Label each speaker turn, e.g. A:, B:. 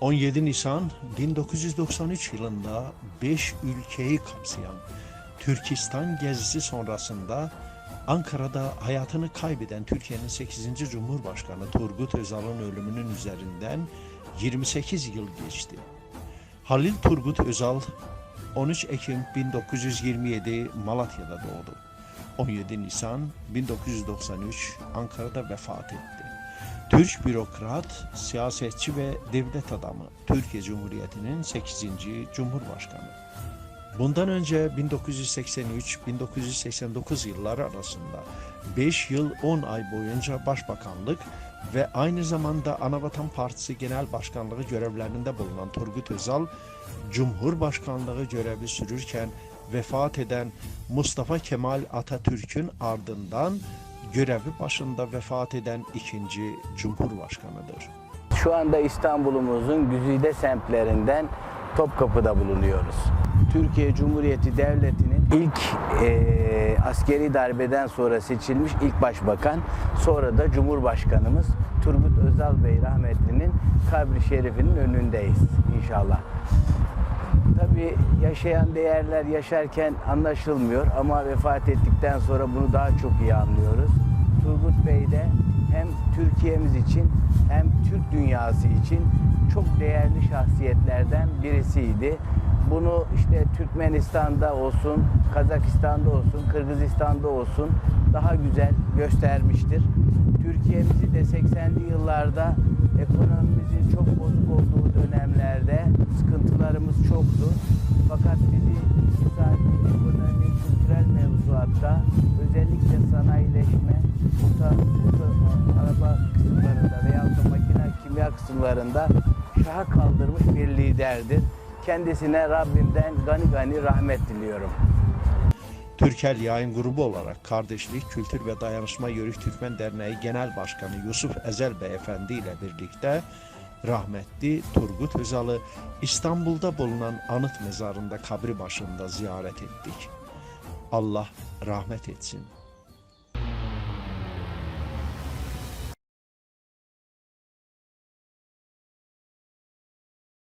A: 17 Nisan 1993 yılında 5 ülkeyi kapsayan Türkistan gezisi sonrasında Ankara'da hayatını kaybeden Türkiye'nin 8. Cumhurbaşkanı Turgut Özal'ın ölümünün üzerinden 28 yıl geçti. Halil Turgut Özal 13 Ekim 1927 Malatya'da doğdu. 17 Nisan 1993 Ankara'da vefat etti. Türk bürokrat, siyasetçi ve devlet adamı, Türkiye Cumhuriyeti'nin 8. Cumhurbaşkanı. Bundan önce 1983-1989 yılları arasında 5 yıl 10 ay boyunca başbakanlık ve aynı zamanda Anavatan Partisi Genel Başkanlığı görevlerinde bulunan Turgut Özal, Cumhurbaşkanlığı görevi sürürken vefat eden Mustafa Kemal Atatürk'ün ardından görevi başında vefat eden ikinci Cumhurbaşkanıdır.
B: Şu anda İstanbul'umuzun güzide semtlerinden Topkapı'da bulunuyoruz. Türkiye Cumhuriyeti Devleti'nin ilk eee, askeri darbeden sonra seçilmiş ilk başbakan, sonra da Cumhurbaşkanımız Turgut Özal Bey rahmetlinin kabri şerifinin önündeyiz inşallah. Yaşayan değerler yaşarken anlaşılmıyor ama vefat ettikten sonra bunu daha çok iyi anlıyoruz. Turgut Bey de hem Türkiye'miz için hem Türk dünyası için çok değerli şahsiyetlerden birisiydi. Bunu işte Türkmenistan'da olsun, Kazakistan'da olsun, Kırgızistan'da olsun daha güzel göstermiştir. Türkiye'mizi de 80'li yıllarda ekonomimizin çok bozuk olduğu dönemlerde sıkıntılarımız çoktu. Kimya kısımlarında şaha kaldırmış bir liderdir. Kendisine Rabbimden gani gani rahmet diliyorum.
A: Türkel Yayın Grubu olarak Kardeşlik, Kültür ve Dayanışma Yörük Türkmen Derneği Genel Başkanı Yusuf Ezel Beyefendi ile birlikte rahmetli Turgut Özal'ı İstanbul'da bulunan anıt mezarında kabri başında ziyaret ettik. Allah rahmet etsin.